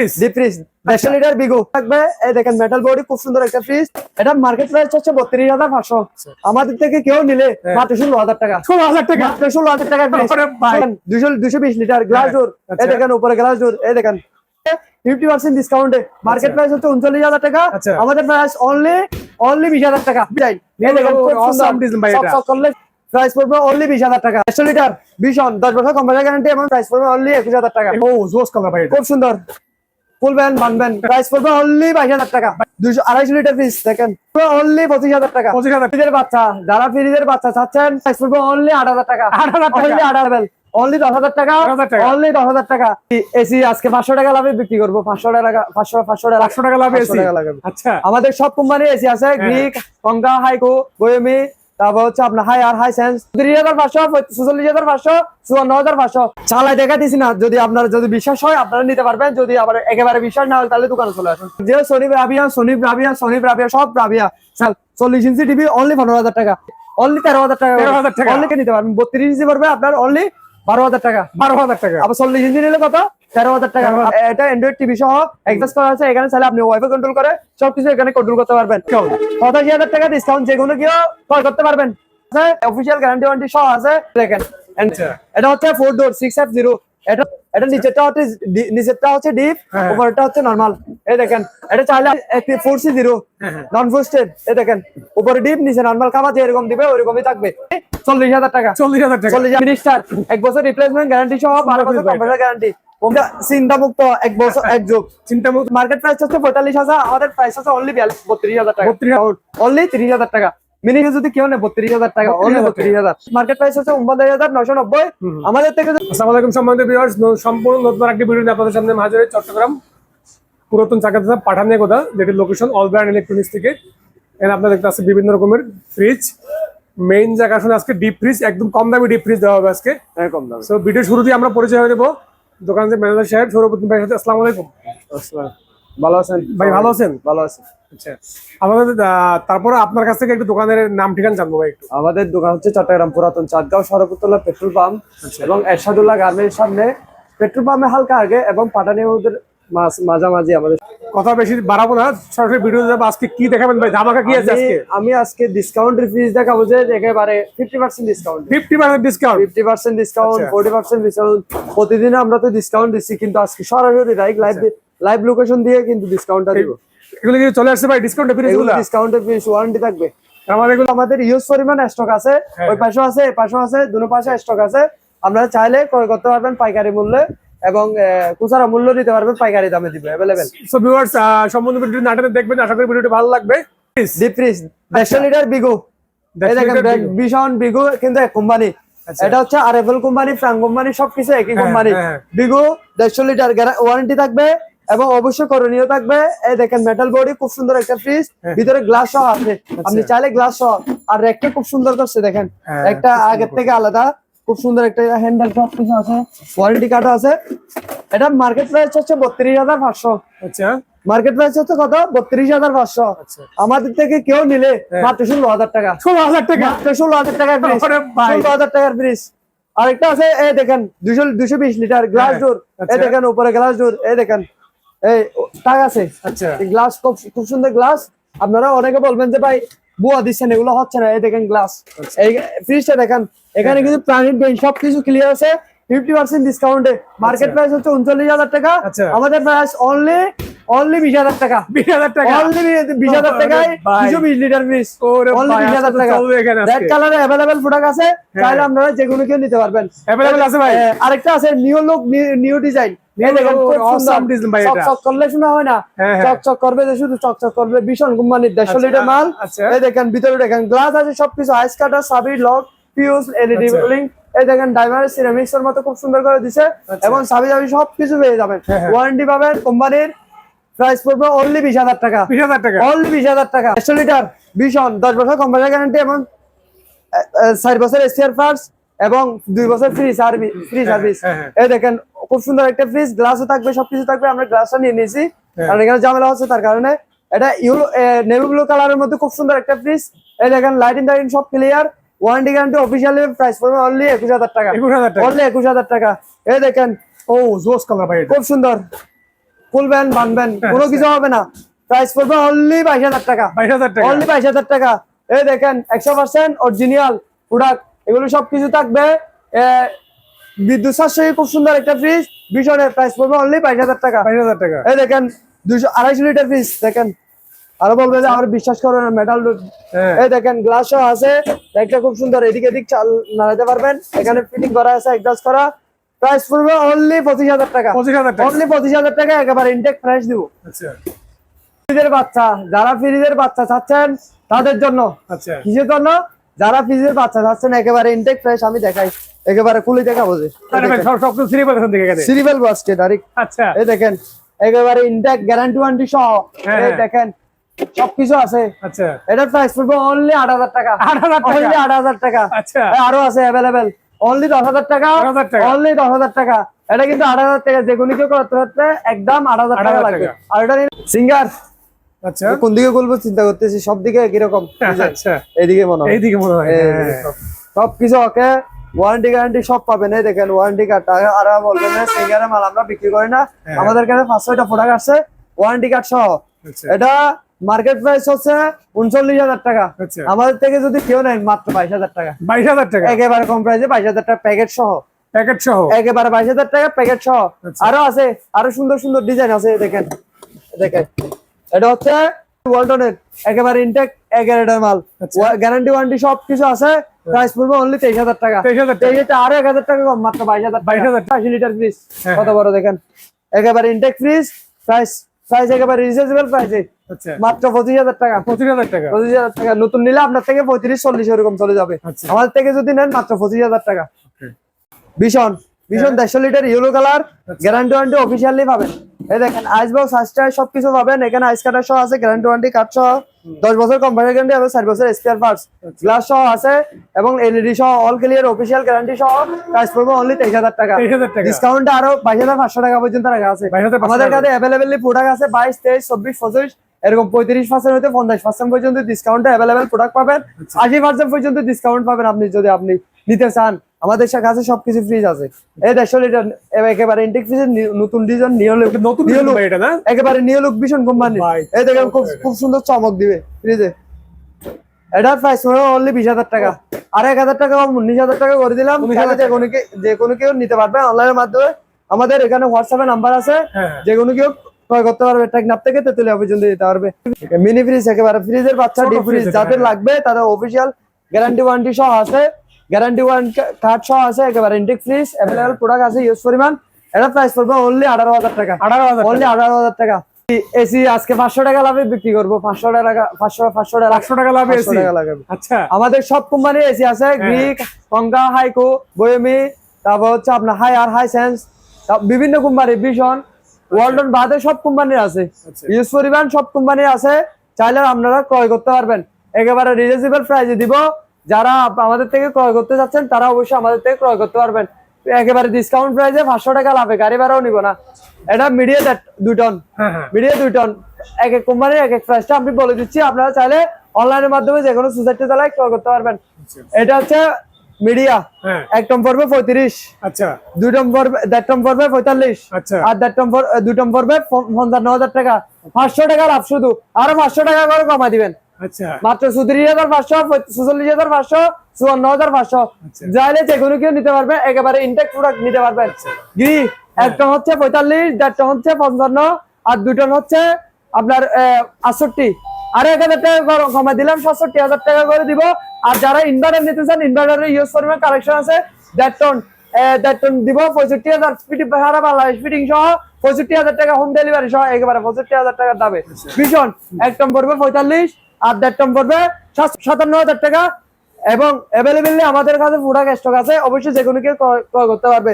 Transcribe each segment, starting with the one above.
Deep fridge দেড়শো litre বিগো থাকবে। এই দেখেন মেটাল বডি খুব সুন্দর একটা ফ্রিজ এটা মার্কেট প্রাইস হচ্ছে বত্রিশ হাজার পাঁচশো। আমাদের থেকে কেউ নিলে হ্যাঁ। মাত্র ষোলো হাজার টাকা। ষোলো হাজার টাকা? মাত্র ষোলো হাজার টাকা দুশো দুশো বিশ লিটার গ্লাস ডোর আচ্ছা। এই দেখেন উপরে গ্লাস ডোর এই দেখেন। ফিফটি পার্সেন্ট ডিসকাউন্টে মার্কেট প্রাইস হচ্ছে উনচল্লিশ হাজার টাকা। আচ্ছা। আমাদের প্রাইস অনলি অনলি বিশ হাজার টাকা। প্রাইস পড়বে অনলি বিশ হাজার টাকা। একশো লিটার ভীষণ। দশ বছর কোম্পানি গ্যারান্টি এবং প্রাইস পড়বে অনলি একুশ হাজার টাকা। ও জোস কালার খুব সুন্দর। ফুল ব্যান বানবেন। প্রাইস পড়বে অনলি বাইশ হাজার টাকা। দুশো আড়াইশো লিটার পিস দেখেন। অনলি পঁচিশ হাজার টাকা। পঁচিশ হাজার ফ্রিজের বাচ্চা যারা ফ্রিজের বাচ্চা চাচ্ছেন প্রাইস পড়বে অনলি আট হাজার টাকা। 8,000 টাকা। অনলি আট হাজার অনলি দশ হাজার টাকা অনলি দশ হাজার টাকা। এসি আজকে পাঁচশো টাকা লাভে বিক্রি করব। পাঁচশো টাকা পাঁচশো পাঁচশো টাকা। পাঁচশো টাকা লাভ 500 এসি। টাকা লাগাবে। আচ্ছা। আমাদের সব কোম্পানির এসি আছে গ্রিক কঙ্কা হাইকো গোয়েমি তারপর হচ্ছে আপনার হাই আর হাই সেন্স তিরিশ হাজার পাঁচশো চুচল্লিশ হাজার পাঁচশো চুয়ান্ন হাজার পাঁচশো। চালাই দেখা দিছি না যদি আপনার যদি বিশ্বাস হয় আপনারা নিতে পারবেন। যদি আবার একেবারে বিশ্বাস না হয় তাহলে দোকানে চলে আসুন। যে সনি রাবিয়া সনি রাবিয়া সনি রাবিয়া সব রাবিয়া চাল চল্লিশ ইঞ্চি টিভি অনলি পনেরো হাজার টাকা। অনলি তেরো হাজার টাকা। 13,000 টাকা। অনলি নিতে পারবেন? বত্রিশ ইঞ্চি পড়বে আপনার অনলি বারো হাজার টাকা। বারো হাজার টাকা। আবার চল্লিশ ইঞ্চি নিলে কত? তেরো হাজার টাকা। এটা অ্যান্ড্রয়েড টিভি সহ এক্সাস করা আছে। এখানে চাইলে আপনি ওয়াইফাই কন্ট্রোল করে সবকিছু এখানে কন্ট্রোল করতে পারবেন। পঁচাশি হাজার টাকা ডিসকাউন্ট যে কোনো কেউ ক্রয় করতে পারবেন। অফিসিয়াল গ্যারান্টি ওয়ারেন্টি সহ আছে। দেখেন। আচ্ছা। এটা হচ্ছে four door six F zero এটা এটা নিচেরটা হচ্ছে নিচেরটা হচ্ছে ডিপ হ্যাঁ। উপরটা হচ্ছে নর্মাল। এই দেখেন এটা চাইলে four C zero non frosted এই দেখেন উপরে ডিপ নিচে নর্মাল খাবার যেরকম দিবে ওইরকমই থাকবে। চল্লিশ হাজার টাকা। চল্লিশ হাজার টাকা। চল্লিশ মিনিস্টার এক বছর রিপ্লেসমেন্ট গ্যারান্টি সহ বারো বছর। কম্পিউটার গ্যারান্টি চিন্তা মুক্ত এক বছর এক যুগ। চিন্তা মুক্ত মার্কেট প্রাইস হচ্ছে পঁয়তাল্লিশ হাজার আমাদের প্রাইস হচ্ছে অনলি বত্রিশ হাজার টাকা। 32,000 অনলি তিরিশ হাজার টাকা। মিনি যদি কেউ নেই বত্রিশ হাজার টাকা অনলি বত্রিশ হাজার। মার্কেট প্রাইস হচ্ছে উনপঞ্চাশ হাজার নশো নব্বই আমাদের থেকে আসসালামু আলাইকুম সম্মানিত ভিউয়ার্স সম্পূর্ণ নতুন একটি ভিডিও আপনাদের সামনে হাজির চট্টগ্রাম। পুরাতন চাকাতে পাঠানে কথা যেটির লোকেশন অল ব্র্যান্ড ইলেকট্রনিক্স থেকে। এখানে আপনার দেখতে আছে বিভিন্ন রকমের ফ্রিজ মেইন জায়গা শুনে আজকে ডিপ ফ্রিজ একদম কম দামি ডিপ ফ্রিজ দেওয়া হবে আজকে। এরকম দাম। সো ভিডিও শুরুতেই আমরা পরিচয় হয়ে দেবো দোকানের যে ম্যানেজার সাহেব সৌরভদ্দিন ভাই সাথে আসসালামু আলাইকুম। ভালো আছেন? ভাই ভালো আছেন? ভালো আছেন আচ্ছা। আমাদের তারপরে আপনার কাছ থেকে একটু দোকানের নাম ঠিকানা জানব ভাই একটু। আমাদের দোকান হচ্ছে চট্টগ্রাম পুরাতন চাঁদগাঁও সরবতলা পেট্রোল পাম্প এবং এরশাদুল্লাহ গার্মেন্টের সামনে। পেট্রোল পাম্পে হালকা আগে এবং পাটানি ওদের মাঝামাঝি আমাদের। কথা বেশি বাড়াবো না সরাসরি ভিডিও আজকে কি দেখাবেন ভাই? ধামাকা কি আছে আমি- আজকে? আমি আজকে ডিসকাউন্ট ফিস দেখাবো যে একেবারে fifty percent discount fifty percent discount fifty percent discount আচ্ছা। ফোর্টি পার্সেন্ট ডিসকাউন্ট প্রতিদিন আমরা তো ডিসকাউন্ট দিচ্ছি কিন্তু আজকে সরাসরি লাইভ আচ্ছা। লাইভ লোকেশন দিয়ে কিন্তু ডিসকাউন্টটা দিব। এগুলো কি চলে আসছে ভাই ডিসকাউন্ট ফ্রিজ এগুলো গুলো ডিসকাউন্টের ফিস ওয়ারেন্টি থাকবে। আমাদের এগুলো আমাদের ইউজ পরিমাণ স্টক আছে হ্যাঁ। ওই পাশেও আছে এই পাশেও আছে দুনো পাশে স্টক আছে। আপনারা চাইলে ক্রয় করতে পারবেন পাইকারি মূল্যে এবং খুচরা মূল্য দিতে পারবেন পাইকারি দামে দিবে অ্যাভেলেবেল সো ভিউয়ার্স সম্পূর্ণ ভিডিও নাটনে দেখবেন আশা করি ভিডিওটি ভালো লাগবে। ডিপ ফ্রিজ দেড়শো লিটার বিগো এই 150 দেখেন। ভীষণ বিগো কিন্তু এক কোম্পানি আচ্ছা। এটা হচ্ছে আরএফএল কোম্পানি ফ্রাঙ্ক কোম্পানি সবকিছু একই কোম্পানি। বিগো দেড়শো লিটার ওয়ারেন্টি থাকবে। এবং অবশ্যই করণীয় থাকবে এই দেখেন মেটাল বডি খুব সুন্দর একটা ফ্রিজ হ্যাঁ। ভিতরে গ্লাস সহ আছে। আপনি চাইলে গ্লাস সহ আর রেকটা খুব সুন্দর করছে দেখেন। হ্যাঁ, একটা আগের থেকে আলাদা খুব সুন্দর একটা হ্যান্ডেল সব কিছু আছে ওয়ারেন্টি কার্ড আছে। এটা মার্কেট প্রাইস হচ্ছে বত্রিশ হাজার পাঁচশো। আচ্ছা। মার্কেট প্রাইস হচ্ছে কত? বত্রিশ হাজার পাঁচশো। আচ্ছা। আমাদের থেকে কেউ নিলে হ্যাঁ। মাত্র ষোলো হাজার টাকা। ষোলো হাজার টাকা? ষোলো হাজার টাকার। ষোলো হাজার টাকার ফ্রিজ আরেকটা আছে এই দেখেন দুশো দুশো বিশ লিটার গ্লাস ডোর আচ্ছা। এই দেখেন উপরে গ্লাস ডোর এই দেখেন এই টাক আছে। আচ্ছা। গ্লাস খুব খুব সুন্দর গ্লাস আপনারা অনেকে বলবেন যে ভাই বুয়া দিচ্ছেন এগুলো হচ্ছে না এই দেখেন গ্লাস আচ্ছা। এই ফ্রিজটা দেখেন এখানে কিন্তু প্রাণীর বেঞ্চ সবকিছু ক্লিয়ার আছে। ফিফটি পার্সেন্ট ডিসকাউন্টে মার্কেট প্রাইস হচ্ছে উনচল্লিশ হাজার টাকা। আচ্ছা। আমাদের প্রাইস অনলি অনলি বিশ হাজার টাকা। বিশ হাজার টাকা। অনলি বিশ হাজার টাকায় দুশো বিশ লিটার ফ্রিজ অনলি বিশ হাজার টাকা। রেড কালারে অ্যাভেলেবেল প্রোডাক্ট আছে চাইলে আপনারা যে কোনো কেউ নিতে পারবেন। Available আছে ভাই? আরেকটা আছে নিউ লুক নিউ ডিজাইন হয় হ্যাঁ, হ্যাঁ। ভীষণ কোম্পানির দেড়শো আচ্ছা, লিটার মাল। আচ্ছা। এই দেখেন ভিতরে দেখেন গ্লাস আছে সবকিছু আইস কাটার সাবি লক পিউস এলইডি আচ্ছা। এই দেখেন ড্রাইভার সিরামিক্স এর মতো খুব সুন্দর করে দিছে। আচ্ছা। এবং সাবি সাবি সবকিছু পেয়ে যাবেন। হ্যাঁ, হ্যাঁ। ওয়ারেন্টি পাবেন কোম্পানির প্রাইস পড়বে অনলি বিশ হাজার টাকা। বিশ হাজার টাকা। অনলি বিশ হাজার টাকা। একশো লিটার ভীষণ দশ বছর কোম্পানি গ্যারান্টি এবং চার বছর এসিআর পার্টস এবং দুই বছর ফ্রি সার্ভিস ফ্রি সার্ভিস। এই দেখেন খুব সুন্দর একটা ফ্রিজ গ্লাসও থাকবে সবকিছু থাকবে আমরা গ্লাসটা নিয়ে নিয়েছি। হ্যাঁ। কারণ এখানে ঝামেলা হচ্ছে তার কারণে এটা ইউরো নেভি ব্লু কালারের মধ্যে খুব সুন্দর একটা ফ্রিজ এই দেখেন লাইটিং টাইটিং সব clear warranty guarantee officially price পড়বে অনলি একুশ হাজার টাকা। একুশ হাজার টাকা। অনলি একুশ হাজার টাকা। এই দেখেন ও জোস কালার ভাই খুব সুন্দর। খুলবেন বানবেন কোনো কিছু হবে না। প্রাইস পড়বে অনলি বাইশ হাজার টাকা। বাইশ হাজার টাকা। অনলি বাইশ হাজার টাকা। এই দেখেন একশো পার্সেন্ট অরিজিনাল প্রোডাক্ট এগুলো সবকিছু থাকবে। বিদ্যুৎ সাশ্রয়ী খুব সুন্দর একটা ফ্রিজ ভীষণের প্রাইস পড়বে অনলি বাইশ হাজার টাকা। বাইশ হাজার টাকা। এই দেখেন দুশো আড়াইশো লিটার ফ্রিজ দেখেন। আরও বলবে যে আমার বিশ্বাস করো না মেটাল হ্যাঁ। এই দেখেন গ্লাস আছে। একটা খুব সুন্দর। এদিক এদিক চাল নাড়াতে পারবেন। এখানে ফিটিং করা আছে একদাস করা। প্রাইস পড়বে অনলি পঁচিশ হাজার টাকা। পঁচিশ হাজার টাকা। অনলি পঁচিশ হাজার টাকা একেবারে ইনটেক প্রাইস দিব। আচ্ছা। ফ্রিজের বাচ্চা যারা ফ্রিজের বাচ্চা চাচ্ছেন তাদের জন্য। আচ্ছা। কিসের জন্য? যারা ফ্রিজের বাচ্চা চাচ্ছেন একেবারে ইনটেক ফ্রেশ আমি দেখাই। একেবারে কুলি দেখাবো যে। তাহলে ভাই সব সব কিছু থ্রি পার্সেন্ট থেকে সিরিয়াল বাস্কে ডাইরেক্ট আচ্ছা। এই দেখেন একেবারে ইনটেক গ্যারান্টি ওয়ারেন্টি সহ। হ্যাঁ, এই হ্যাঁ। দেখেন সবকিছু আছে। আচ্ছা। এটার প্রাইস পড়বে অনলি আট হাজার টাকা। 8,000 টাকা? আট হাজার টাকা। আচ্ছা। আরও আছে অ্যাভেলেবেল অনলি দশ হাজার টাকা অনলি দশ হাজার টাকা। এটা কিন্তু আট হাজার টাকা যে কোনো কেউ করতে করতে একদম আট হাজার টাকা লাগবে। আর এটা সিঙ্গার। আচ্ছা। কোন দিকে বলব চিন্তা করতেছি সব দিকে কীরকম আচ্ছা। এইদিকে মনে হয়। এইদিকে মনে হয় হ্যাঁ। সব- সবকিছু ওকে ওয়ারেন্টি গ্যারান্টি সব পাবেন। এই দেখেন ওয়ারেন্টি কার্ড আর বলবেন না সিঙ্গারের মাল আমরা বিক্রি করি না। হ্যাঁ। আমাদের কাছে পাঁচ ছয়টা প্রোডাক্ট আছে ওয়ারেন্টি কার্ড সহ। আচ্ছা। এটা মার্কেট প্রাইস হচ্ছে উনচল্লিশ হাজার টাকা। আচ্ছা। আমাদের থেকে যদি কেউ নেন মাত্র বাইশ হাজার টাকা। বাইশ হাজার টাকা? একেবারে কম প্রাইসে বাইশ হাজার টাকা প্যাকেট সহ। প্যাকেট সহ? একেবারে বাইশ হাজার টাকা প্যাকেট সহ। আচ্ছা। আরও আছে আরও সুন্দর সুন্দর ডিজাইন আছে দেখেন। দেখেন। এটা হচ্ছে ওয়ালটনের একেবারে ইনটেক এগারোটার মাল। আচ্ছা। গ্যারান্টি ওয়ারেন্টি সব কিছু আছে। প্রাইস পড়বে অনলি তেইশ হাজার টাকা। তেইশ হাজার তেইশ হাজার আরও এক হাজার টাকা কম মাত্র বাইশ হাজার 22,000 টাকা। আশি লিটার ফ্রিজ হ্যাঁ, কত বড় দেখেন। একেবারে ইনটেক ফ্রিজ প্রাইস প্রাইস একেবারে রিজনেবল প্রাইসে আচ্ছা। মাত্র পঁচিশ হাজার টাকা। পঁচিশ হাজার টাকা। পঁচিশ হাজার টাকা। নতুন নিলে আপনার থেকে পঁয়ত্রিশ চল্লিশ এরকম চলে যাবে। আচ্ছা। আমাদের থেকে যদি নেন মাত্র পঁচিশ হাজার টাকা. ভীষণ। ভীষণ দেড়শো litre yellow colour guarantee warranty officially পাবেন। এই দেখেন আইস বক্স আইসটাই সবকিছু পাবেন। এখানে আইস কাটার সহ আছে গ্যারান্টি ওয়ারেন্টি কার্ড সহ। দশ বছর কোম্পানি গ্যারান্টি এবং চার বছর স্পেয়ার পার্টস গ্লাস সহ আছে এবং এলইডি সহ অল ক্লিয়ার অফিসিয়াল গ্যারান্টি সহ প্রাইস পড়বে অনলি তেইশ হাজার টাকা। ডিসকাউন্ট আরও বাইশ হাজার পাঁচশো টাকা পর্যন্ত রাখা আছে। 22,500 আমাদের কাছে অ্যাভেলেবেলি প্রোডাক্ট আছে বাইশ তেইশ চব্বিশ পঁচিশ এরকম পঁয়ত্রিশ পার্সেন্ট হতে পঞ্চাশ পার্সেন্ট পর্যন্ত ডিসকাউন্ট অ্যাভেলেবেল প্রোডাক্ট পাবেন। আচ্ছা। আশি পার্সেন্ট পর্যন্ত ডিসকাউন্ট পাবেন আপনি যদি আপনি নিতে চান আমাদের কাছে সবকিছু ফ্রিজ আছে। এই দেড়শো লিটার একেবারে ইন্টেক ফ্রিজের নতুন ডিজাইন নিয়ে নতুন নিয়ে এটা না? একেবারে নিয়ে লুক ভীষণ কোম্পানি এই দেখেন খুব খুব সুন্দর চমক দিবে ফ্রিজে এটার প্রাইস হলো অনলি বিশ হাজার টাকা। আর এক হাজার টাকা উনিশ হাজার টাকা করে দিলাম 19,000 যে কোনো যে কোনো কেউ নিতে পারবে অনলাইনের মাধ্যমে। আমাদের এখানে হোয়াটসঅ্যাপে নাম্বার আছে। হ্যাঁ। যে কোনো কেউ ক্রয় করতে পারবে টেকনাপ থেকে তেতুলিয়া পর্যন্ত দিতে পারবে। মিনি ফ্রিজ একেবারে ফ্রিজের বাচ্চা ডিপ ফ্রিজ যাদের। লাগবে তাদের অফিসিয়াল গ্যারান্টি ওয়ারেন্টি সহ আছে। গ্যারান্টি ওয়ারেন্টি কার্ড সহ আছে একেবারে ইনটেক ফ্রিজ অ্যাভেলেবল প্রোডাক্ট আছে ইউজ পরিমাণ। এটা প্রাইস পড়বে অনলি আঠারো হাজার টাকা। আঠারো হাজার অনলি আঠারো হাজার টাকা। এসি আজকে পাঁচশো টাকা লাভে বিক্রি করব। পাঁচশো টাকা পাঁচশো পাঁচশো টাকা পাঁচশো টাকা লাভ 500 এসি টাকা লাগাবে। আচ্ছা। আমাদের সব কোম্পানির এসি আছে গ্রিক কঙ্কা হাইকো বয়েমি তারপর হচ্ছে আপনার হাই আর হাই সেন্স বিভিন্ন কোম্পানি ভিশন ওয়ার্ল্ডন বাদে সব কোম্পানির আছে। আচ্ছা। ইউজ পরিমাণ সব কোম্পানির আছে চাইলে আপনারা ক্রয় করতে পারবেন। একেবারে রিজনেবল প্রাইসে দিব। যারা আমাদের থেকে ক্রয় করতে চাচ্ছেন তারা অবশ্যই আমাদের থেকে ক্রয় করতে পারবেন। একেবারে ডিসকাউন্ট প্রাইসে পাঁচশো টাকা লাভে গাড়ি ভাড়াও নিব না। এটা মিডিয়া দুই টন। হ্যাঁ হ্যাঁ। মিডিয়া দুই টন। এক এক কোম্পানির এক এক প্রাইসটা আমি বলে দিচ্ছি আপনারা চাইলে অনলাইনের মাধ্যমে যে কোনো সোসাইটি চালায় ক্রয় করতে পারবেন। এটা হচ্ছে মিডিয়া। হ্যাঁ। এক টন পড়বে পঁয়ত্রিশ। আচ্ছা। দুই টন পড়বে দেড় টন পড়বে পঁয়তাল্লিশ। আচ্ছা। আর দেড় পর- দুই টন পড়বে পঞ্চান্ন হাজার টাকা। পাঁচশো টাকা লাভ শুধু। আরও পাঁচশো টাকা করে কমা দিবেন। আচ্ছা। মাত্র চৌত্রিশ হাজার পাঁচশো চুচল্লিশ হাজার পাঁচশো চুয়ান্ন হাজার পাঁচশো। আচ্ছা। যে কোনো কেউ নিতে পারবে একেবারে ইনটেক প্রোডাক্ট নিতে পারবেন। গি এক হচ্ছে পঁয়তাল্লিশ হচ্ছে পঞ্চান্ন আর হচ্ছে আপনার আটষট্টি। আর এক হাজার টাকা করে দিলাম সাতষট্টি হাজার টাকা করে দিব। আর যারা ইনভার্টার নিতে চান ইনভার্টারের ইউজ পরিমাণ কালেকশন আছে দেড় টন দেড় টন দিব পঁয়ষট্টি হাজার ফিটিং সারা বাংলাদেশ ফিটিং সহ পঁয়ষট্টি হাজার টাকা হোম ডেলিভারি সহ একেবারে পঁয়ষট্টি হাজার টাকার দামে। ভীষণ এক টন পড়বে পঁয়তাল্লিশ আর দেড় টন পড়বে সাতান্ন হাজার টাকা। এবং অ্যাভেলেবেলি আমাদের কাছে প্রোডাক্ট স্টক আছে। অবশ্যই যে কোনো কেউ ক্রয় ক্রয় করতে পারবে।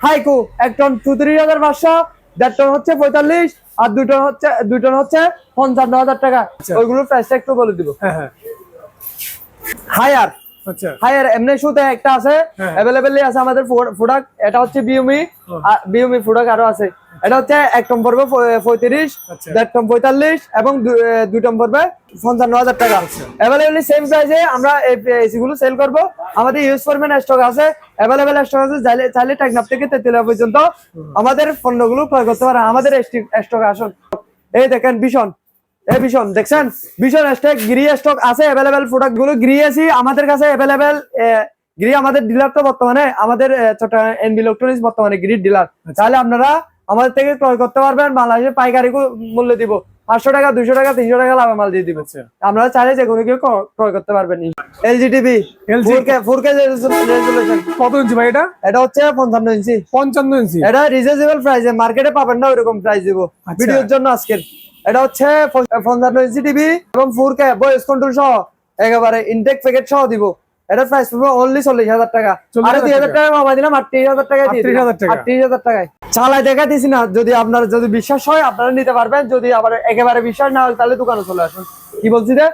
হাইকু এক টন চৌত্রিশ হাজার পাঁচশো। দেড় টন হচ্ছে পঁয়তাল্লিশ। আর দুই টন হচ্ছে দুই টন হচ্ছে পঞ্চান্ন হাজার টাকা ওইগুলোর প্রাইসটা একটু বলে দিব। হ্যাঁ হ্যাঁ। হায়ার আচ্ছা। হায়ার এমনি শুতে একটা আছে হ্যাঁ। অ্যাভেলেবেল আছে আমাদের প্রোডাক্ট এটা হচ্ছে বিউমি বিউমি প্রোডাক্ট আরও আছে। এটা হচ্ছে এক টন পড়বে পঁয়ত্রিশ আচ্ছা। দেড় টন পঁয়তাল্লিশ এবং দুই টন পড়বে পঞ্চান্ন হাজার টাকা। অ্যাভেলেবেল সেম প্রাইসে আমরা এসি গুলো সেল করব। আমাদের ইউজ ফরম্যান স্টক আছে। অ্যাভেলেবেল স্টক আছে চাইলে চাইলে টেকনাপ থেকে তেতুলিয়া পর্যন্ত আমাদের পণ্যগুলো ক্রয় করতে পারে আমাদের স্টক আসুন এই দেখেন ভীষণ। এই ভীষণ দেখছেন? ভীষণ স্টক গিরি স্টক আছে অ্যাভেলেবেল প্রোডাক্টগুলো গিরি আছে আমাদের কাছে অ্যাভেলেবেল গিরি আমাদের ডিলার তো বর্তমানে আমাদের চট্টগ্রাম এনবি ইলেকট্রনিক্স বর্তমানে গিরির ডিলার তাহলে আপনারা আমাদের থেকে ক্রয় করতে পারবেন বাংলাদেশের পাইকারি কু- মূল্য দিব। পাঁচশো টাকা দুইশো টাকা তিনশো টাকা লাভে মাল দিয়ে দিব। আচ্ছা। আপনারা চাইলে যে কোনো কেউ ক্রয়- করতে পারবেন। এলজি টিভি ফোর কে কত ইঞ্চি ভাই এটা? এটা হচ্ছে পঞ্চান্ন ইঞ্চি। পঞ্চান্ন ইঞ্চি। এটা রিজনেবল প্রাইসে মার্কেটে পাবেন না ওইরকম প্রাইস দিব। আচ্ছা। ভিডিওর জন্য আজকের। এটা হচ্ছে পঞ্চান্ন ইঞ্চি টিভি এবং ফোর কে ভয়েস কন্ট্রোল সহ একেবারে ইনটেক প্যাকেট সহ দিব। এটা প্রাইস পড়বে অনলি চল্লিশ হাজার টাকা। আরে দুই হাজার হাজার টাকা কমাই দিলাম আটত্রিশ হাজার টাকা দিয়ে 38,000 টাকা। আটত্রিশ হাজার টাকায়। চালাই দেখা দিছি না যদি আপনার যদি বিশ্বাস হয় আপনারা নিতে পারবেন। যদি আবার একেবারে বিশ্বাস না হয় তাহলে দোকানে চলে আসুন। কি বলছি রে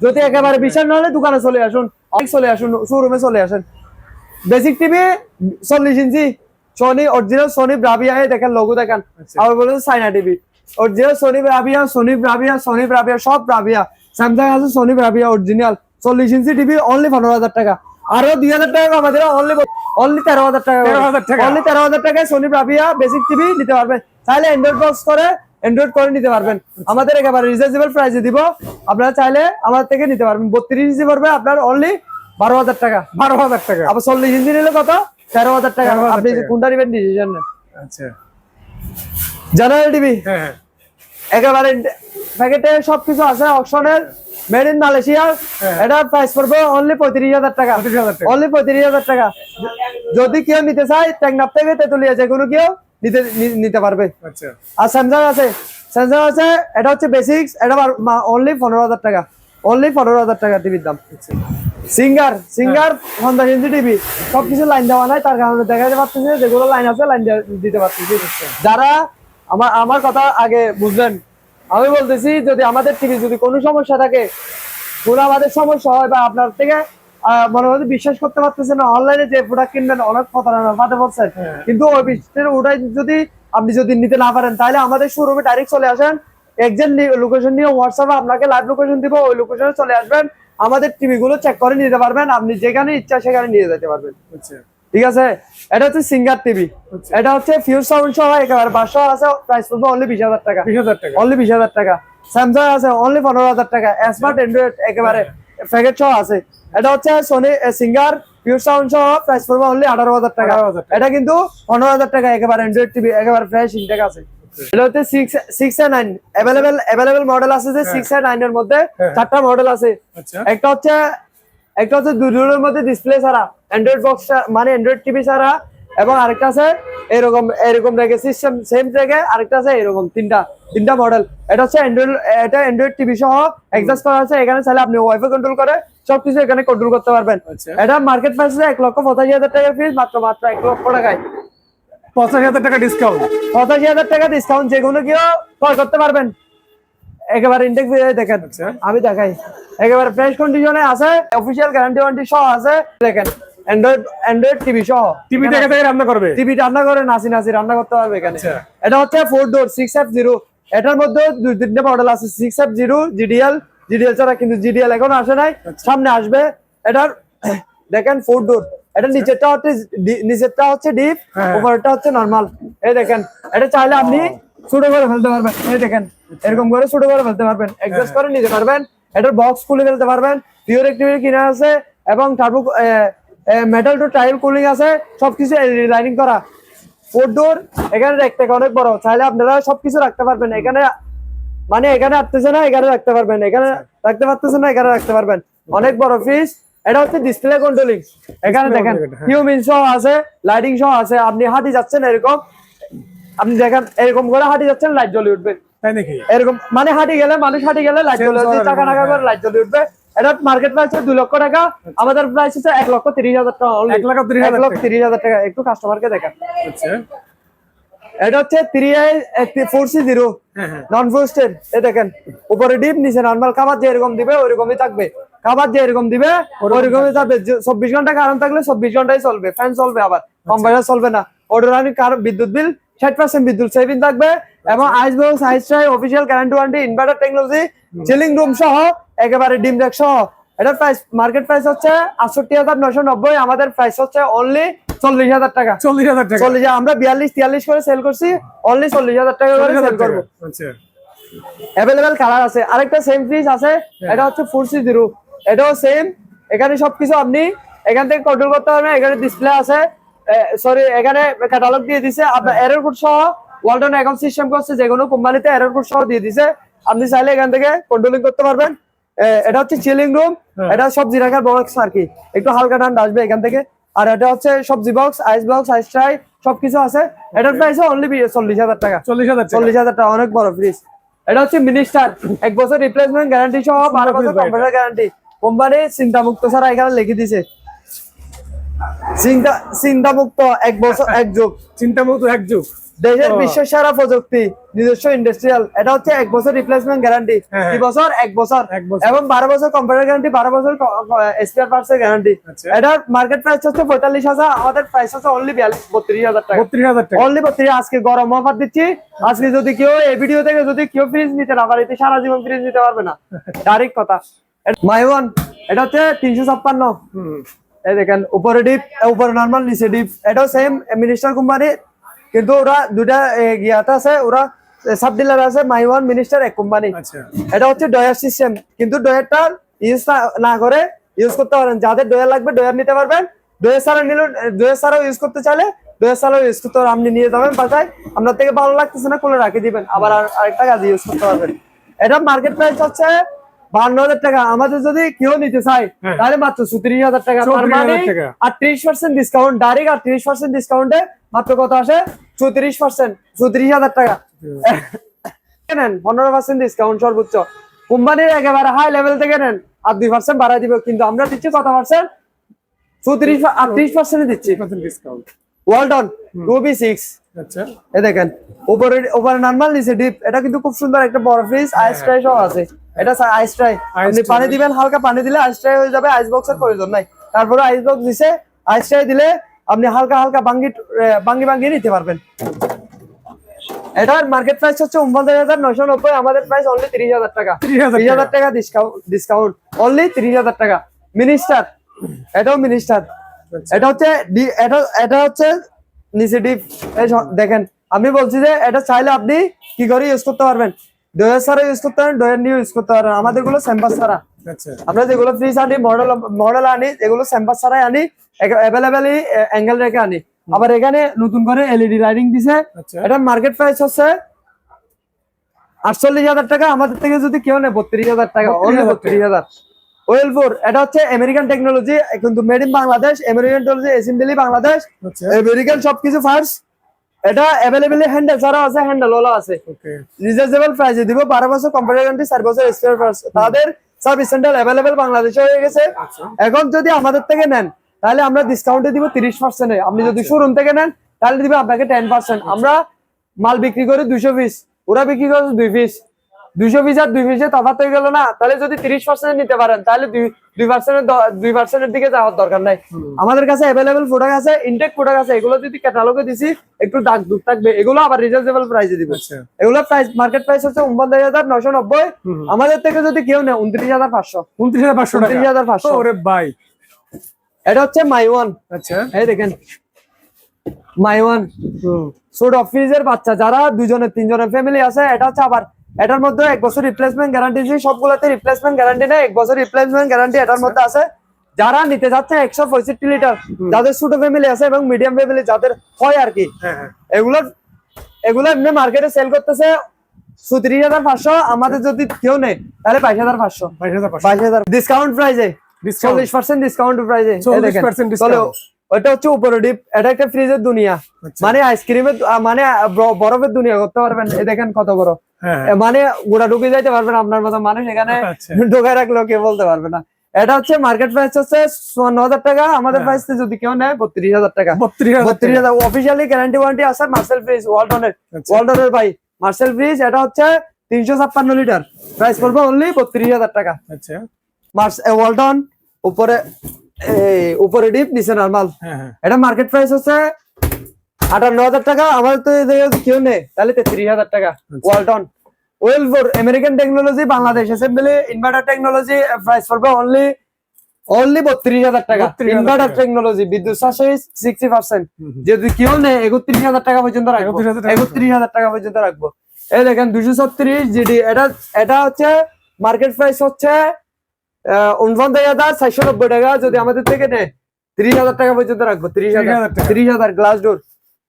যদি একেবারে বিশ্বাস না হলে দোকানে চলে আসুন। অনেক চলে আসুন শোরুমে চলে আসেন। বেসিক টিভি চল্লিশ inch Sony original Sony Bravia দেখেন লোগো দেখেন। আচ্ছা। আবার বলে Saina TV original Sony Bravia Sony Bravia Sony Bravia সব ব্রাভিয়া স্যামসাং আছে সোনি ব্রাভিয়া অরিজিনাল চল্লিশ ইঞ্চি টিভি অনলি পনেরো হাজার টাকা। আরও দুই হাজার টাকা আমাদের অনলি অনলি তেরো হাজার টাকা 13,000 টাকা। অনলি তেরো হাজার টাকায় সোনি ব্রাভিয়া বেসিক টিভি নিতে পারবেন। চাইলে অ্যান্ড্রয়েড বক্স করে অ্যান্ড্রয়েড করে নিতে পারবেন। আমাদের একেবারে রিজনেবল প্রাইসে দিব। আপনারা চাইলে আমার থেকে নিতে পারবেন। বত্রিশ ইঞ্চি পড়বে আপনার অনলি বারো হাজার টাকা। বারো হাজার টাকা। আবার চল্লিশ ইঞ্চি নিলে কত? তেরো হাজার টাকা। আপনি কোনটা নেবেন ডিসিশন আচ্ছা। জেনারেল টিভি হ্যাঁ হ্যাঁ। একেবারে প্যাকেটে সবকিছু আছে অপশনের মেড ইন মালয়েশিয়া। এটা প্রাইস পড়বে অনলি পঁয়ত্রিশ হাজার টাকা। অনলি পঁয়ত্রিশ হাজার টাকা। যদি কেউ নিতে চায় টেকনাপ থেকে তেতুলিয়া যে কোনো কেউ নিতে নিতে পারবে। আচ্ছা। আর স্যামসাং আছে। স্যামসাং আছে এটা হচ্ছে বেসিক্স এটা অনলি পনেরো হাজার টাকা। অনলি পনেরো হাজার টাকা টিভির দাম। সিঙ্গার সিঙ্গার পঞ্চাশ ইঞ্চি টিভি সবকিছু লাইন দেওয়া নাই তার কারণে দেখা পারতেছে যেগুলো লাইন আছে লাইন দিতে পারতেছি। যারা আমার আমার কথা আগে বুঝলেন আমি বলতেছি যদি আমাদের টিভি যদি কোনো সমস্যা থাকে কোনো আমাদের সমস্যা হয় বা আপনার থেকে মনে হচ্ছে বিশ্বাস করতে পারতেছেন না অনলাইনে যে প্রোডাক্ট কিনবেন অনেক প্রতারণা পাতে পারছেন হ্যাঁ। কিন্তু ওই বিশ্বাসের ওটাই যদি আপনি যদি নিতে না পারেন তাহলে আমাদের শোরুমে ডাইরেক্ট চলে আসেন। একজন লোকেশন নিয়ে হোয়াটসঅ্যাপে আপনাকে লাইভ লোকেশন দিব ওই লোকেশনে চলে আসবেন। আমাদের টিভি গুলো চেক করে নিতে পারবেন আপনি যেখানে ইচ্ছা সেখানে নিয়ে যেতে পারবেন। আচ্ছা। ঠিক আছে? এটা হচ্ছে সিঙ্গার টিভি আচ্ছা। এটা হচ্ছে ফিউজ সাউন্ড সহ একেবারে পাঁচশো আছে প্রাইস পড়বে অনলি বিশ হাজার টাকা। বিশ হাজার টাকা। অনলি বিশ হাজার টাকা। স্যামসাং আছে অনলি পনেরো হাজার টাকা। স্মার্ট অ্যান্ড্রয়েড একেবারে প্যাকেট সহ আছে। এটা হচ্ছে সোনি সিঙ্গার পিওর সাউন্ড সহ প্রাইস পড়বে অনলি আঠারো হাজার টাকা। এটা কিন্তু পনেরো হাজার টাকা একেবারে অ্যান্ড্রয়েড টিভি একেবারে ফ্রেশ ইনটেক আছে। এটা হচ্ছে six six A nine available available model আছে যে সিক্স এ নাইন এর মধ্যে হ্যাঁ। চারটা মডেল আছে। আচ্ছা। একটা হচ্ছে একটা হচ্ছে দুটোর মধ্যে ডিসপ্লে ছাড়া অ্যান্ড্রয়েড বক্স মানে অ্যান্ড্রয়েড টিভি ছাড়া এবং আরেকটা আছে এরকম এরকম রেখে সিস্টেম সেম রেখে আরেকটা আছে এরকম তিনটা তিনটা মডেল এটা হচ্ছে অ্যান্ড্রয়েড এটা অ্যান্ড্রয়েড টিভি সহ এক্সাস্ট করা আছে এখানে চাইলে আপনি ওয়াইফাই কন্ট্রোল করে সবকিছু এখানে কন্ট্রোল করতে পারবেন। আচ্ছা। এটা মার্কেট প্রাইস এক লক্ষ পঁচাশি হাজার টাকার ফিস মাত্র মাত্র এক লক্ষ টাকায়। পঁচাশি হাজার টাকা ডিসকাউন্ট পঁচাশি হাজার টাকা ডিসকাউন্ট যে কোনো কেউ করতে পারবেন। একেবারে ইন্টেক দেখেন আচ্ছা। আমি দেখাই। একেবারে ফ্রেশ কন্ডিশনে আছে অফিসিয়াল গ্যারান্টি ওয়ারেন্টি সহ আছে। দেখেন অ্যান্ড্রয়েড অ্যান্ড্রয়েড টিভি সহ। টিভি থেকে থেকে রান্না করবে? টিভি রান্না করে নাসি নাসি রান্না করতে পারবে এখানে। আচ্ছা। এটা হচ্ছে four door six F zero এটার মধ্যে দুই তিনটে মডেল আছে six F zero GDL GDL ছাড়া কিন্তু জিডিএল এখনও আসে নাই। সামনে আসবে। এটার দেখেন ফোর ডোর এটা নিচেরটা হচ্ছে নিচেরটা হচ্ছে ডিপ হ্যাঁ। উপরেরটা হচ্ছে নর্মাল এই দেখেন এটা চাইলে আপনি ছোট করে ফেলতে পারবেন। এই দেখেন। এরকম করে ছোট করে ফেলতে পারবেন এডজাস্ট করে নিতে পারবেন এটার বক্স খুলে ফেলতে পারবেন পিওর অ্যাক্টিভিটি কিনা আছে এবং টার্বো মেটাল টু টাইল কুলিং আছে সবকিছু লাইনিং করা। ফোর ডোর এখানে দেখতে অনেক বড় চাইলে আপনারা সবকিছু রাখতে পারবেন এখানে মানে এখানে রাখতেছে না এখানে রাখতে পারবেন এখানে রাখতে পারতেছে না এখানে রাখতে পারবেন। অনেক বড় ফিস এটা হচ্ছে ডিসপ্লে কন্ট্রোলিং এখানে দেখেন controlling, হ্যাঁ। হিউমিন সহ আছে লাইটিং সহ আছে আপনি হাঁটি যাচ্ছেন এরকম আপনি দেখেন এরকম করে হাঁটি যাচ্ছেন লাইট জ্বলে উঠবে। তাই নাকি? এরকম মানে হাঁটি গেলে মানুষ হাঁটি গেলে লাইট উঠবে টাকা টাকা করে লাইট উঠবে। এটা মার্কেট প্রাইস দুই লক্ষ টাকা আমাদের প্রাইস হচ্ছে এক লক্ষ তিরিশ হাজার টাকা এক লক্ষ তিরিশ এক হাজার লক্ষ টাকা। তিরিশ হাজার টাকা একটু কাস্টমারকে দেখেন। আচ্ছা। এটা হচ্ছে three four C zero non frosted এ দেখেন উপরে ডিপ নিচে নর্মাল খাবার যে এরকম দিবে ওইরকমই থাকবে। খাবার যে এরকম দিবে ওরকমই যাবে চব্বিশ ঘণ্টা কারণ থাকলে চব্বিশ ঘন্টাই চলবে। ফ্যান চলবে আবার। কম্পিউটার চলবে না। ওডোরানি কারণ বিদ্যুৎ বিল ষাট পার্সেন্ট বিদ্যুৎ সেভিং থাকবে এবং ice box ice tray official guarantee warranty inverter technology chilling room সহ একেবারে ডিম ডেক সহ। এটার প্রাইস মার্কেট প্রাইস হচ্ছে আটষট্টি হাজার নশো নব্বই আমাদের প্রাইস হচ্ছে অনলি চল্লিশ হাজার টাকা। চল্লিশ হাজার টাকা। চল্লিশ আমরা বিয়াল্লিশ তিয়াল্লিশ করে সেল করছি অনলি চল্লিশ হাজার টাকা করে সেল করব। আচ্ছা। অ্যাভেলেবেল কালার আছে। আরেকটা সেম ফ্রিজ আছে এটা হচ্ছে ফোর সি জিরো। এটাও সেম এখানে সবকিছু আপনি এখান থেকে কন্ট্রোল করতে পারবেন এখানে ডিসপ্লে আছে। সরি এখানে ক্যাটালগ দিয়ে দিছে। আপনার এরর কোড সহ ওয়ালটন অ্যাকাউন্ট সিস্টেম করছে যে কোনো কোম্পানিতে এরর কোড সহ দিয়ে দিছে। আপনি চাইলে এখান থেকে কন্ট্রোলিং করতে পারবেন। এটা হচ্ছে চিলিং রুম হ্যাঁ। এটা সবজি রাখার বক্স আর কি। একটু হালকা ঠান্ডা আসবে এখান থেকে। আর এটা হচ্ছে সবজি box ice box ice tray সবকিছু আছে। এটার প্রাইস অনলি চল্লিশ হাজার টাকা। চল্লিশ হাজার চল্লিশ হাজার টাকা অনেক বড় ফ্রিজ এটা হচ্ছে মিনিস্টার এক বছর রিপ্লেসমেন্ট গ্যারান্টি সহ বারো বছর কম্পিউটার গ্যারান্টি কোম্পানি চিন্তা মুক্ত ছাড়া এখানে লিখে দিছে। চিন্তা চিন্তা মুক্ত এক বছর এক যুগ। চিন্তা মুক্ত এক যুগ। দেশের বিশ্ব সেরা প্রযুক্তি নিজস্ব ইন্ডাস্ট্রিয়াল এটা হচ্ছে এক বছর রিপ্লেসমেন্ট গ্যারান্টি কি। বছর এক বছর। এবং বারো বছর কম্পিউটার গ্যারান্টি বারো বছর স্পেয়ার পার্টস এর গ্যারান্টি আচ্ছা। এটার মার্কেট প্রাইস হচ্ছে পঁয়তাল্লিশ হাজার আমাদের প্রাইস হচ্ছে অনলি বিয়াল্লিশ বত্রিশ হাজার টাকা। বত্রিশ হাজার টাকা। অনলি বত্রিশ আজকে গরম অফার দিচ্ছি। আজকে যদি কেউ এই ভিডিও থেকে যদি কেউ ফ্রিজ নিতে না পারে সারা জীবন ফ্রিজ নিতে পারবে না। ডাইরেক্ট কথা। মাই ওয়ান এটা হচ্ছে তিনশো ছাপ্পান্ন। এই দেখেন উপরে ডিপ উপরে নর্মাল নিচে ডিপ এটাও সেম মিনিস্টার কোম্পানি কিন্তু ওরা দুটা আছে ওরা সাব ডিলার আছে মাই ওয়ান মিনিস্টার এক কোম্পানি আচ্ছা। এটা হচ্ছে ডয়ার সিস্টেম কিন্তু ডয়ারটা ইউজ না করে ইউজ করতে পারেন। যাদের ডয়ার লাগবে ডয়ার নিতে পারবেন। ডয়ার ছাড়া নিলে ডয়ার ছাড়াও ইউজ করতে চাইলে ডয়ার ছাড়াও ইউজ করতে পারবেন আপনি নিয়ে যাবেন বাসায় আপনার থেকে ভালো লাগতেছে না কোলে রাখে দিবেন। আবার আরেকটা কাজে ইউজ করতে পারবেন। এটা মার্কেট প্রাইস হচ্ছে বান্ন হাজার টাকা। আমাদের যদি কেউ নিতে চায় হ্যাঁ। তাহলে মাত্র চৌত্রিশ হাজার টাকা। তার 34,000 মানে। আটত্রিশ পার্সেন্ট ডিসকাউন্ট ডাইরেক্ট আটত্রিশ পার্সেন্ট ডিসকাউন্টে মাত্র কত আসে? চৌত্রিশ পার্সেন্ট চৌত্রিশ হাজার টাকা। নেন পনেরো পার্সেন্ট ডিসকাউন্ট সর্বোচ্চ। কোম্পানির একেবারে হাই লেভেল থেকে নেন আর দুই পার্সেন্ট বাড়াই দিব। কিন্তু আমরা দিচ্ছি কত পার্সেন্ট চৌত্রিশ আটত্রিশ পার্সেন্ট দিচ্ছি। Discount Walton two B six. আচ্ছা। এ দেখেন উপরে উপরে নর্মাল নিচে ডিপ। এটা কিন্তু খুব সুন্দর একটা বড় ফ্রিজ আইস ট্রাই সহ আছে। এটা আইস ট্রাই আপনি পানি দিবেন হালকা পানি দিলে আইস ট্রাই হয়ে যাবে আইস বক্সের প্রয়োজন নাই। তারপরে আইস বক্স দিছে আইস ট্রাই দিলে আপনি হালকা হালকা বাঙ্গি বাঙ্গি বাঙ্গি নিতে পারবেন। এটার মার্কেট প্রাইস হচ্ছে উনপঞ্চাশ হাজার নয়শো নব্বই আমাদের প্রাইস অনলি তিরিশ হাজার টাকা। 30,000 তিরিশ হাজার টাকা। ডিসকাউন্ট ডিসকাউন্ট অনলি তিরিশ হাজার টাকা। মিনিস্টার এটাও মিনিস্টার আচ্ছা। এটা হচ্ছে এটা এটা হচ্ছে নিচে ডিপ দেখেন আমি বলছি যে এটা চাইলে আপনি কি করে ইউজ করতে পারবেন? ডোয়ের ছাড়া ইউজ করতে পারেন ডোয়ের নিয়ে ইউজ করতে পারেন। আমাদেরগুলো স্যাম্পাস আচ্ছা। আমরা যেগুলো ফ্রিজ আনি মডেল মডেল আনি এগুলো স্যাম্পাস ছাড়াই আনি অ্যাভেলেবেলই অ্যাঙ্গেল রেখে আনি। আবার এখানে নতুন করে এলইডি লাইটিং দিছে। এটা মার্কেট প্রাইস হচ্ছে আটচল্লিশ হাজার টাকা আমাদের থেকে যদি কেউ নেয় বত্রিশ হাজার টাকা অনলি বত্রিশ হাজার। ওয়েলফোর এটা হচ্ছে আমেরিকান টেকনোলজি কিন্তু made in Bangladesh American technology assembly Bangladesh আচ্ছা। আমেরিকান সবকিছু ফার্স্ট এটা অ্যাভেলেবেলি হ্যান্ডেল ছাড়াও আছে হ্যান্ডেল ওলা আছে। রিচার্জেবল প্রাইসে দিব বারো বছর কম্পিউটার গ্যারান্টি চার বছর স্পেয়ার পার্টস তাদের সার্ভিস সেন্টার অ্যাভেলেবেল বাংলাদেশে হয়ে গেছে। আচ্ছা। এখন যদি আমাদের থেকে নেন তাহলে আমরা ডিসকাউন্টে দিব তিরিশ পার্সেন্টে আপনি যদি শোরুম থেকে নেন তাহলে দিবে আপনাকে টেন পার্সেন্ট আমরা মাল বিক্রি করি দুইশো পিস ওরা বিক্রি করে দুই পিস। দুইশো পিস আর দুই পিসে তফাৎ হয়ে গেল না? তাহলে যদি তিরিশ পার্সেন্ট নিতে পারেন তাহলে দুই পার্সেন্টের দুই পার্সেন্টের দিকে যাওয়ার দরকার নাই। আমাদের কাছে অ্যাভেলেবেল প্রোডাক্ট আছে ইনটেক প্রোডাক্ট আছে এগুলো যদি ক্যাটালগে দিছি একটু দাগ দুগ থাকবে। এগুলো আবার রিজনেবল প্রাইসে দিব। এগুলো প্রাইস মার্কেট প্রাইস হচ্ছে উনপঞ্চাশ হাজার নশো নব্বই। আমাদের থেকে যদি কেউ নেয় উনত্রিশ হাজার পাঁচশো। উনত্রিশ হাজার পাঁচশো উনত্রিশ হাজার পাঁচশো। ওরে ভাই। এটা হচ্ছে মাই ওয়ান আচ্ছা। এই দেখেন। মাই ওয়ান হুম। ছোট অফিসের বাচ্চা যারা দুজনের তিনজনের ফ্যামিলি আছে এটা হচ্ছে আবার এটার মধ্যে এক বছর রিপ্লেসমেন্ট গ্যারান্টি সবগুলোতে রিপ্লেসমেন্ট গ্যারান্টি নেই এক বছর রিপ্লেসমেন্ট গ্যারান্টি এটার মধ্যে আছে। যারা নিতে যাচ্ছে একশো পঁয়ষট্টি লিটার যাদের ছোট ফ্যামিলি আছে এবং মিডিয়াম ফ্যামিলি যাদের হয় আর কি। এগুলো এগুলো এমনি মার্কেটে সেল করতেছে চৌত্রিশ হাজার পাঁচশো আমাদের যদি কেউ নেই তাহলে বাইশ হাজার পাঁচশো। বাইশ হাজার ডিসকাউন্ট প্রাইজে। চল্লিশ পার্সেন্ট ডিসকাউন্ট প্রাইজে 40% discount। ওটা হচ্ছে উপরে ডিপ এটা একটা ফ্রিজের দুনিয়া। আচ্ছা। মানে আইসক্রিমের মানে বরফের দুনিয়া করতে পারবেন। দেখেন কত বড়। হ্যাঁ। মানে গোড়া ঢুকে যাইতে পারবেন আপনার মতো মানুষ এখানে আচ্ছা। ঢোকায় রাখলেও কেউ বলতে পারবে না। এটা হচ্ছে মার্কেট প্রাইস হচ্ছে চুয়ান্ন হাজার টাকা। আমাদের হ্যাঁ। প্রাইস যদি কেউ নেয় বত্রিশ হাজার টাকা। বত্রিশ হাজার বত্রিশ হাজার। অফিসিয়ালি গ্যারান্টি ওয়ারেন্টি আছে মার্সেল ফ্রিজ ওয়ালটনের। ওয়ালটনের ভাই মার্সেল ফ্রিজ এটা হচ্ছে তিনশো ছাপ্পান্ন লিটার প্রাইস পড়বে অনলি বত্রিশ হাজার টাকা। আচ্ছা। মার্স ওয়ালটন উপরে উপরে ডিপ নিচে নরমাল হ্যাঁ হ্যাঁ। এটা মার্কেট প্রাইস হচ্ছে আটান্ন হাজার টাকা আমার তো কেউ নেই তাহলে তেত্রিশ হাজার টাকা Walton well four American technology Bangladesh assembly inverter technology price পড়বে অনলি অনলি বত্রিশ হাজার টাকা। 32,000 ইনভার্টার টেকনোলজি বিদ্যুৎ চাষে সিক্সটি পার্সেন্ট। যদি কেউ নেই একত্রিশ হাজার টাকা পর্যন্ত রাখব। একত্রিশ হাজার টাকা পর্যন্ত। রাখব। এই দেখেন দুশো ছত্রিশ জিডি এটা এটা হচ্ছে মার্কেট প্রাইস হচ্ছে উনপঞ্চাশ হাজার চারশো নব্বই টাকা যদি আমাদের থেকে নেয় তিরিশ হাজার টাকা পর্যন্ত রাখব তিরিশ হাজার 30,000 তিরিশ হাজার গ্লাস ডোর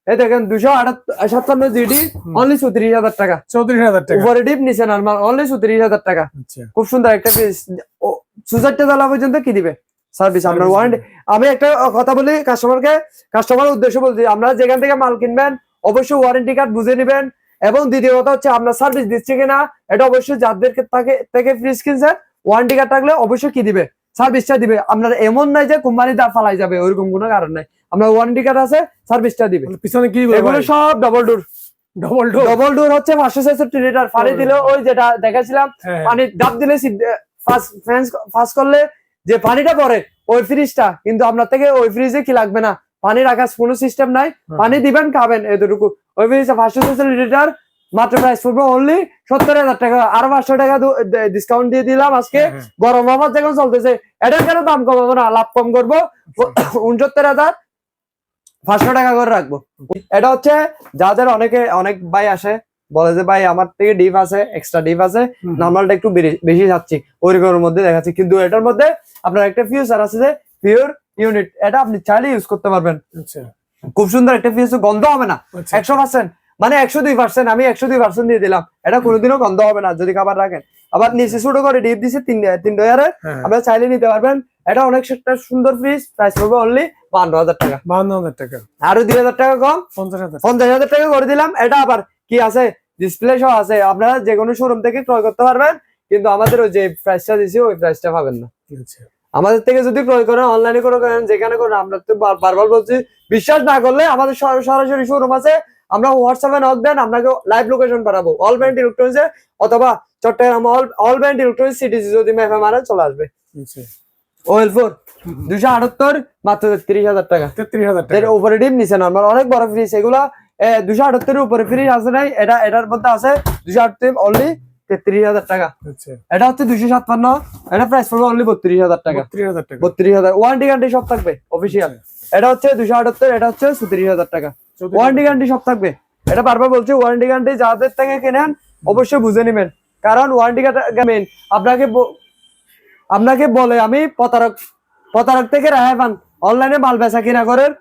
এই দেখেন দুশো সাতান্ন জিডি অনলি চৌত্রিশ হাজার টাকা। চৌত্রিশ হাজার টাকা। উপরে ডিপ নিচে নর্মাল অনলি চৌত্রিশ হাজার টাকা। আচ্ছা। খুব সুন্দর একটা পিস সুজারটা জ্বালা পর্যন্ত কি দিবে? সার্ভিস আপনার Service ওয়ারেন্টি আমি একটা কথা বলি কাস্টমারকে কাস্টমার উদ্দেশ্য বলছি আপনারা যেখান থেকে মাল কিনবেন অবশ্যই ওয়ারেন্টি কার্ড বুঝে নেবেন। এবং দ্বিতীয় কথা হচ্ছে আপনার সার্ভিস দিচ্ছে কিনা এটা অবশ্যই যাদের থেকে থেকে ফ্রিজ কিনছে ওয়ারেন্টি কার্ড থাকলে অবশ্যই কি দিবে? সার্ভিসটা দিবে। আপনার এমন নাই যে কোম্পানি দা ফালাই যাবে ওইরকম কোনো কারণ নাই। আপনার ওয়ারেন্টি কার্ড আছে সার্ভিসটা দিবে। পিছনে কি এগুলো সব double door double door double door হচ্ছে পাঁচশো ছেষট্টি লিটার পানি দিলে ওই যেটা দেখাছিলাম হ্যাঁ। পানি ডাব দিলে ফাঁস করলে যে পানিটা পড়ে ওই ফ্রিজটা কিন্তু আপনার থেকে ওই ফ্রিজে কি লাগবে না? পানি রাখার কোনো সিস্টেম নাই। পানি দিবেন খাবেন এতটুকু। ওই ফ্রিজটা পাঁচশো ছেচল্লিশ লিটার মাত্র প্রাইস পড়বে অনলি সত্তর হাজার টাকা আরও পাঁচশো টাকা ডিসকাউন্ট দিয়ে দিলাম আজকে। হ্যাঁ, হ্যাঁ। গরম আবার যখন চলতেছে এটার কেন দাম কমাবো না? লাভ কম করব। উনসত্তর হাজার পাঁচশো টাকা করে রাখব। এটা হচ্ছে যাদের অনেকে অনেক ভাই আসে বলে যে ভাই আমার থেকে ডিপ আছে এক্সট্রা ডিপ আছে নর্মালটা একটু বেশি যাচ্ছি। ওইরকমের মধ্যে দেখাচ্ছি। কিন্তু এটার মধ্যে আপনার একটা ফিউচার আছে যে পিওর ইউনিট এটা আপনি চাইলে ইউজ করতে পারবেন। আচ্ছা। খুব সুন্দর একটা ফিউচার গন্ধ হবে না। আচ্ছা। একশো পার্সেন্ট মানে একশো দুই পার্সেন্ট আমি একশো দুই পার্সেন্ট দিয়ে দিলাম। এটা কোনোদিনও গন্ধ হবে না যদি খাবার রাখেন। আবার নিচে ছোট করে ডিপ দিছে তিন তিন ডয়ারে। হ্যাঁ। আপনারা চাইলে নিতে পারবেন। এটা অনেক একটা সুন্দর ফ্রিজ প্রাইস পড়বে অনলি বান্ন হাজার টাকা। বাহান্ন হাজার টাকা। আরও দুই হাজার টাকা কম? পঞ্চাশ হাজার। পঞ্চাশ হাজার টাকা করে দিলাম। এটা আবার কি আছে? ডিসপ্লে সহ আছে। আপনারা যে কোনো শোরুম থেকে ক্রয় করতে পারবেন। কিন্তু আমাদের ওই যে প্রাইসটা দিছি ওই প্রাইসটা পাবেন না। আমাদের থেকে যদি ক্রয় করেন অনলাইনে করে করেন যেখানে করেন আমরা তো বারবার বলছি বিশ্বাস না করলে আমাদের সরাসরি শোরুম আছে। আমরা হোয়াটসঅ্যাপে নক দেন আপনাকে লাইভ লোকেশন পাঠাবো। অল ব্যান্ড ইলেকট্রনিক্স অথবা Chittagong all all band electronics CTG যদি ম্যাপে মারে চলে আসবে। আচ্ছা ওয়েল ফোর দুশো আটাত্তর মাত্র তেত্রিশ হাজার টাকা। তেত্রিশ হাজার এর টাকা। উপরে ডিপ নিচে নর্মাল অনেক বড় ফ্রিজ এগুলা দুশো আটাত্তরের উপরে ফ্রিজ আছে নাই এটা এটার মধ্যে আছে দুশো আটাত্তর অনলি তেত্রিশ হাজার টাকা। আচ্ছা। এটা হচ্ছে দুশো ছাপ্পান্ন এটা প্রাইস পড়বে অনলি বত্রিশ হাজার টাকা। বত্রিশ হাজার টাকা। বত্রিশ হাজার ওয়ারেন্টি গ্যারান্টি সব থাকবে অফিসিয়াল এটা হচ্ছে দুশো আটাত্তর এটা হচ্ছে চৌত্রিশ হাজার টাকা। ওয়ারেন্টি গ্যারান্টি সব থাকবে। এটা বারবার বলছি ওয়ারেন্টি গ্যারান্টি যাদের থেকে কেনেন অবশ্যই বুঝে নেবেন। কারণ ওয়ারেন্টি মেন আপনাকে আপনাকে বলে আমি প্রতারক প্রতারক থেকে রেহাই পান। অনলাইনে মাল বেচা কিনা করেন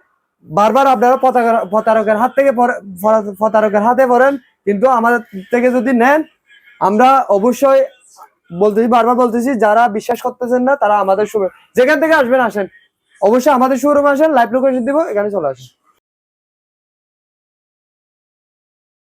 বারবার আপনারা প্রতারক- প্রতারকের হাত থেকে পরে- পরা- প্রতারকের হাতে পড়েন। কিন্তু আমাদের থেকে যদি নেন আমরা অবশ্যই বলতেছি বারবার বলতেছি যারা বিশ্বাস করতেছেন না তারা আমাদের শুভ যেখান থেকে আসবেন আসেন। অবশ্যই আমাদের শোরুমে আসেন লাইভ লোকেশন দিব এখানে চলে আসেন।